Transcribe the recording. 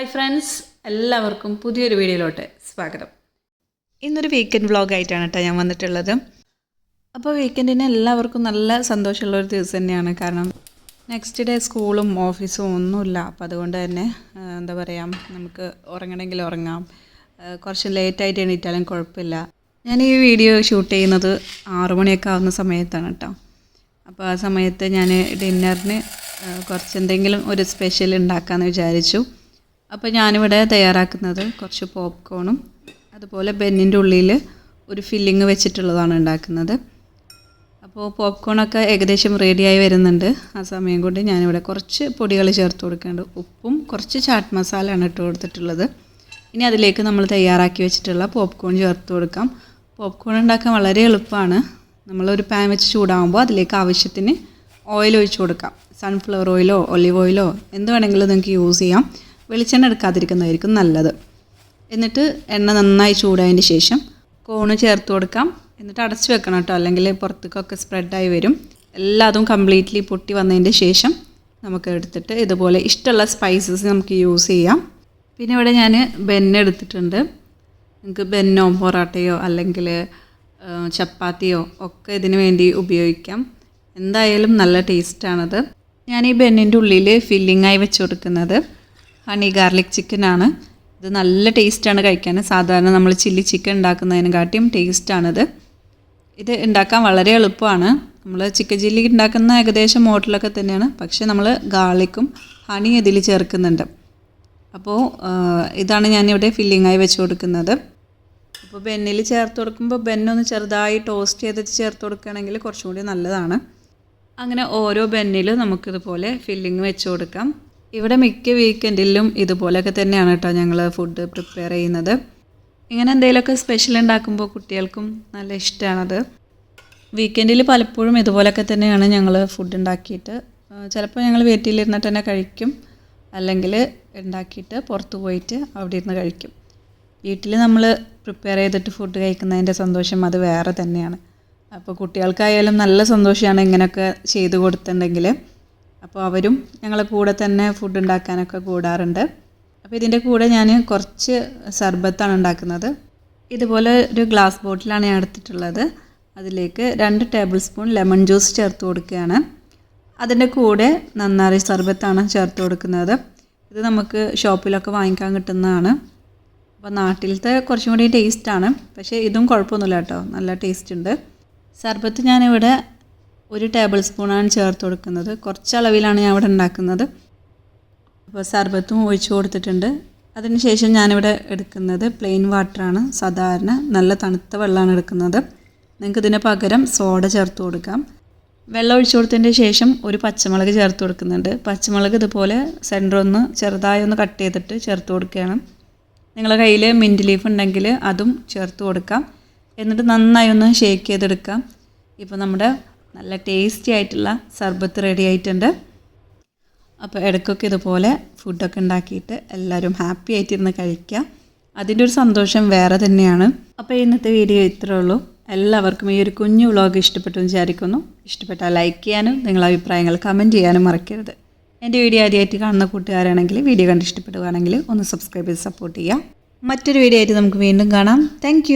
Hi friends എല്ലാവർക്കും പുതിയൊരു വീഡിയോയിലോട്ട് സ്വാഗതം. ഇന്നൊരു വീക്കെൻഡ് വ്ളോഗായിട്ടാണ് കേട്ടോ ഞാൻ വന്നിട്ടുള്ളത്. അപ്പോൾ വീക്കെൻഡിന് എല്ലാവർക്കും നല്ല സന്തോഷമുള്ള ഒരു ദിവസം തന്നെയാണ്. കാരണം നെക്സ്റ്റ് ഡേ സ്കൂളും ഓഫീസും ഒന്നുമില്ല. അപ്പോൾ അതുകൊണ്ട് തന്നെ എന്താ പറയുക നമുക്ക് ഉറങ്ങണമെങ്കിൽ ഉറങ്ങാം. കുറച്ച് ലേറ്റായിട്ട് എണീറ്റാലും കുഴപ്പമില്ല. ഞാൻ ഈ വീഡിയോ ഷൂട്ട് ചെയ്യുന്നത് ആറു മണിയൊക്കെ ആവുന്ന സമയത്താണ് കേട്ടോ. അപ്പോൾ ആ സമയത്ത് ഞാൻ ഡിന്നറിന് കുറച്ച് എന്തെങ്കിലും ഒരു സ്പെഷ്യൽ ഉണ്ടാക്കാമെന്ന് വിചാരിച്ചു. അപ്പോൾ ഞാനിവിടെ തയ്യാറാക്കുന്നത് കുറച്ച് പോപ്കോണും അതുപോലെ ബെന്നിന്റെ ഉള്ളിൽ ഒരു ഫില്ലിങ് വെച്ചിട്ടുള്ളതാണ് ഉണ്ടാക്കുന്നത്. അപ്പോൾ പോപ്കോണൊക്കെ ഏകദേശം റെഡിയായി വരുന്നുണ്ട്. ആ സമയം കൊണ്ട് ഞാനിവിടെ കുറച്ച് പൊടികൾ ചേർത്ത് കൊടുക്കുന്നുണ്ട് ഉപ്പും കുറച്ച് ചാട്ട് മസാലയാണ് ഇട്ട് കൊടുത്തിട്ടുള്ളത്. ഇനി അതിലേക്ക് നമ്മൾ തയ്യാറാക്കി വെച്ചിട്ടുള്ള പോപ്കോൺ ചേർത്ത് കൊടുക്കാം. പോപ്കോൺ ഉണ്ടാക്കാൻ വളരെ എളുപ്പമാണ്. നമ്മളൊരു പാൻ വെച്ച് ചൂടാകുമ്പോൾ അതിലേക്ക് ആവശ്യത്തിന് ഓയിൽ ഒഴിച്ച് കൊടുക്കാം. സൺഫ്ലവർ ഓയിലോ ഒലിവ് ഓയിലോ എന്ത് വേണമെങ്കിലും നിങ്ങൾക്ക് യൂസ് ചെയ്യാം. വെളിച്ചെണ്ണ എടുക്കാതിരിക്കുന്നതായിരിക്കും നല്ലത്. എന്നിട്ട് എണ്ണ നന്നായി ചൂടായതിന് ശേഷം കോണ് ചേർത്ത് കൊടുക്കാം. എന്നിട്ട് അടച്ച് വെക്കണം കേട്ടോ. അല്ലെങ്കിൽ പുറത്തേക്കൊക്കെ സ്പ്രെഡായി വരും. എല്ലാതും കംപ്ലീറ്റ്ലി പൊട്ടി വന്നതിന്റെ ശേഷം നമുക്ക് എടുത്തിട്ട് ഇതുപോലെ ഇഷ്ടമുള്ള സ്പൈസസ് നമുക്ക് യൂസ് ചെയ്യാം. പിന്നെ ഇവിടെ ഞാൻ ബെന്ന എടുത്തിട്ടുണ്ട്. നിങ്ങൾക്ക് ബെന്നോ പൊറോട്ടയോ അല്ലെങ്കിൽ ചപ്പാത്തിയോ ഒക്കെ ഇതിന് വേണ്ടി ഉപയോഗിക്കാം. എന്തായാലും നല്ല ടേസ്റ്റാണത് ഞാൻ ഈ ബെന്നിന്റെ ഉള്ളിൽ ഫില്ലിങ്ങായി വെച്ച് കൊടുക്കുന്നത്. ഹണി ഗാർലിക് ആണ്. ഇത് നല്ല ടേസ്റ്റാണ് കഴിക്കാൻ. സാധാരണ നമ്മൾ ചില്ലി ചിക്കൻ ഉണ്ടാക്കുന്നതിനെക്കാട്ടിയും ടേസ്റ്റാണിത് ഇത് ഉണ്ടാക്കാൻ വളരെ എളുപ്പമാണ്. നമ്മൾ ചിക്കൻ ചില്ലി ഉണ്ടാക്കുന്ന ഏകദേശം മോഡലൊക്കെ തന്നെയാണ്. പക്ഷേ നമ്മൾ ഗാർലിക്കും ഹണി ഇതിൽ ചേർക്കുന്നുണ്ട്. അപ്പോൾ ഇതാണ് ഞാനിവിടെ ഫില്ലിങ്ങായി വെച്ച് കൊടുക്കുന്നത്. അപ്പോൾ ബെന്നിൽ ചേർത്ത് കൊടുക്കുമ്പോൾ ബെന്നൊന്ന് ചെറുതായി ടോസ്റ്റ് ചെയ്തിട്ട് ചേർത്ത് കൊടുക്കുകയാണെങ്കിൽ കുറച്ചും കൂടി നല്ലതാണ്. അങ്ങനെ ഓരോ ബെന്നിലും നമുക്കിതുപോലെ ഫില്ലിങ് വെച്ച് കൊടുക്കാം. ഇവിടെ മിക്ക വീക്കെൻഡിലും ഇതുപോലെയൊക്കെ തന്നെയാണ് കേട്ടോ ഞങ്ങൾ ഫുഡ് പ്രിപ്പയർ ചെയ്യുന്നത്. ഇങ്ങനെ എന്തെങ്കിലുമൊക്കെ സ്പെഷ്യൽ ഉണ്ടാക്കുമ്പോൾ കുട്ടികൾക്കും നല്ല ഇഷ്ടമാണത് വീക്കെൻഡിൽ പലപ്പോഴും ഇതുപോലൊക്കെ തന്നെയാണ് ഞങ്ങൾ ഫുഡ് ഉണ്ടാക്കിയിട്ട്. ചിലപ്പോൾ ഞങ്ങൾ വീട്ടിലിരുന്നിട്ട് തന്നെ കഴിക്കും. അല്ലെങ്കിൽ ഉണ്ടാക്കിയിട്ട് പുറത്ത് പോയിട്ട് അവിടെ ഇരുന്ന് കഴിക്കും. വീട്ടിൽ നമ്മൾ പ്രിപ്പയർ ചെയ്തിട്ട് ഫുഡ് കഴിക്കുന്നതിന്റെ സന്തോഷം അത് വേറെ തന്നെയാണ്. അപ്പോൾ കുട്ടികൾക്കായാലും നല്ല സന്തോഷമാണ് ഇങ്ങനെയൊക്കെ ചെയ്ത് കൊടുത്തിട്ടുണ്ടെങ്കിൽ അപ്പോൾ അവരും ഞങ്ങളെ കൂടെ തന്നെ ഫുഡ് ഉണ്ടാക്കാനൊക്കെ കൂടാറുണ്ട്. അപ്പോൾ ഇതിന്റെ കൂടെ ഞാൻ കുറച്ച് സർബത്താണ് ഉണ്ടാക്കുന്നത്. ഇതുപോലെ ഒരു ഗ്ലാസ് ബോട്ടിലാണ് ഞാൻ എടുത്തിട്ടുള്ളത്. അതിലേക്ക് രണ്ട് ടേബിൾ സ്പൂൺ ലെമൺ ജ്യൂസ് ചേർത്ത് കൊടുക്കുകയാണ്. അതിന്റെ കൂടെ നന്നാറി സർബത്താണ് ചേർത്ത് കൊടുക്കുന്നത്. ഇത് നമുക്ക് ഷോപ്പിലൊക്കെ വാങ്ങിക്കാൻ കിട്ടുന്നതാണ്. അപ്പോൾ നാട്ടിലത്തെ കുറച്ചും കൂടി ടേസ്റ്റാണ് പക്ഷേ ഇതും കുഴപ്പമൊന്നുമില്ല കേട്ടോ. നല്ല ടേസ്റ്റ് ഉണ്ട്. സർബത്ത് ഞാനിവിടെ ഒരു ടേബിൾ സ്പൂണാണ് ചേർത്ത് കൊടുക്കുന്നത്. കുറച്ച് അളവിലാണ് ഞാൻ ഇവിടെ ഉണ്ടാക്കുന്നത്. അപ്പോൾ സർബത്തും ഒഴിച്ചു കൊടുത്തിട്ടുണ്ട്. അതിനുശേഷം ഞാനിവിടെ എടുക്കുന്നത് പ്ലെയിൻ വാട്ടറാണ് സാധാരണ നല്ല തണുത്ത വെള്ളമാണ് എടുക്കുന്നത്. നിങ്ങൾക്ക് ഇതിന് പകരം സോഡ ചേർത്ത് കൊടുക്കാം. വെള്ളം ഒഴിച്ചു കൊടുത്തതിന്റെ ശേഷം ഒരു പച്ചമുളക് ചേർത്ത് കൊടുക്കുന്നുണ്ട്. പച്ചമുളക് ഇതുപോലെ സെന്റർ ഒന്ന് ചെറുതായി ഒന്ന് കട്ട് ചെയ്തിട്ട് ചേർത്ത് കൊടുക്കുകയാണ്. നിങ്ങളുടെ കയ്യിൽ മിന്റ് ലീഫ് ഉണ്ടെങ്കിൽ അതും ചേർത്ത് കൊടുക്കാം. എന്നിട്ട് നന്നായി ഒന്ന് ഷേക്ക് ചെയ്തെടുക്കാം. ഇപ്പോൾ നമ്മുടെ നല്ല ടേസ്റ്റി ആയിട്ടുള്ള സർബത്ത് റെഡി ആയിട്ടുണ്ട്. അപ്പോൾ ഇടയ്ക്കൊക്കെ ഇതുപോലെ ഫുഡൊക്കെ ഉണ്ടാക്കിയിട്ട് എല്ലാവരും ഹാപ്പി ആയിട്ടിരുന്ന് കഴിക്കുക അതിന്റെ ഒരു സന്തോഷം വേറെ തന്നെയാണ്. അപ്പോൾ ഇന്നത്തെ വീഡിയോ ഇത്രേ ഉള്ളൂ. എല്ലാവർക്കും ഈ ഒരു കുഞ്ഞു വ്ളോഗ് ഇഷ്ടപ്പെട്ടു വിചാരിക്കുന്നു. ഇഷ്ടപ്പെട്ടാൽ ലൈക്ക് ചെയ്യാനും നിങ്ങളുടെ അഭിപ്രായങ്ങൾ കമന്റ് ചെയ്യാനും മറക്കരുത്. എന്റെ വീഡിയോ ആദ്യമായിട്ട് കാണുന്ന കൂട്ടുകാരാണെങ്കിൽ വീഡിയോ കണ്ട് ഇഷ്ടപ്പെടുകയാണെങ്കിൽ ഒന്ന് സബ്സ്ക്രൈബ് ചെയ്ത് സപ്പോർട്ട് ചെയ്യുക. മറ്റൊരു വീഡിയോ ആയിട്ട് നമുക്ക് വീണ്ടും കാണാം. താങ്ക്